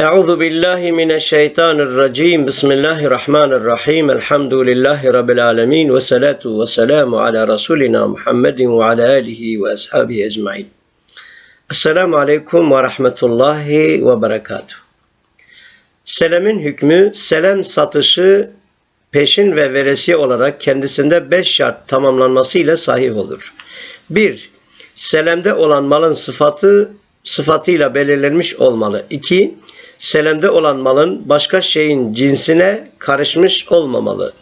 Euzu billahi mineşşeytanirracim. Bismillahirrahmanirrahim. Elhamdülillahi rabbil alamin ve salatu ve selamu ala rasulina Muhammedin ve ala alihi ve ashabihi ecmaîn. Esselamu aleyküm ve rahmetullahi ve berekatuh. Selemin hükmü, selem satışı peşin ve veresiye olarak kendisinde beş şart tamamlanması ile sahih olur. 1. Selemde olan malın sıfatı sıfatıyla belirlenmiş olmalı. 2. Selemde olan malın başka şeyin cinsine karışmış olmamalı.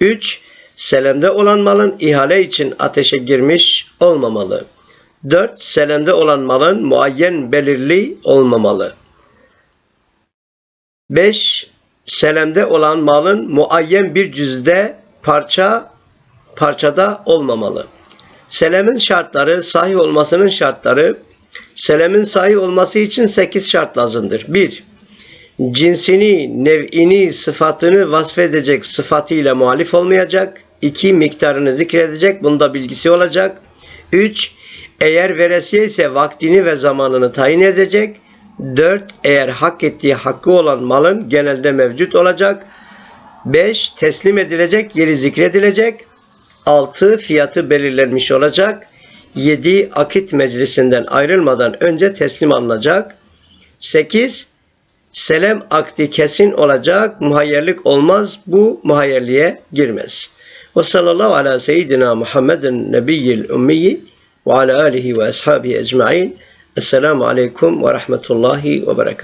3. Selemde olan malın ihale için ateşe girmiş olmamalı. 4. Selemde olan malın muayyen belirli olmamalı. 5. Selemde olan malın muayyen bir cüzde parça parçada olmamalı. Selemin şartları, sahih olmasının şartları, selemin sahih olması için 8 şart lazımdır. 1. Cinsini, nev'ini, sıfatını vasfedecek sıfatıyla muhalif olmayacak. 2. Miktarını zikredecek, bunda bilgisi olacak. 3. Eğer veresiye ise vaktini ve zamanını tayin edecek. 4. Eğer hak ettiği hakkı olan malın genelde mevcut olacak. 5. Teslim edilecek, yeri zikredilecek. 6. Fiyatı belirlenmiş olacak. 7. Akit meclisinden ayrılmadan önce teslim alınacak. 8. Selem akdi kesin olacak. Muhayyerlik olmaz. Bu muhayyerliğe girmez. Ve sallallahu ala seyyidina Muhammedin nebiyyil ummiyi ve ala alihi ve ashabihi ecma'in. Esselamu aleyküm ve rahmetullahi ve berekatuhu.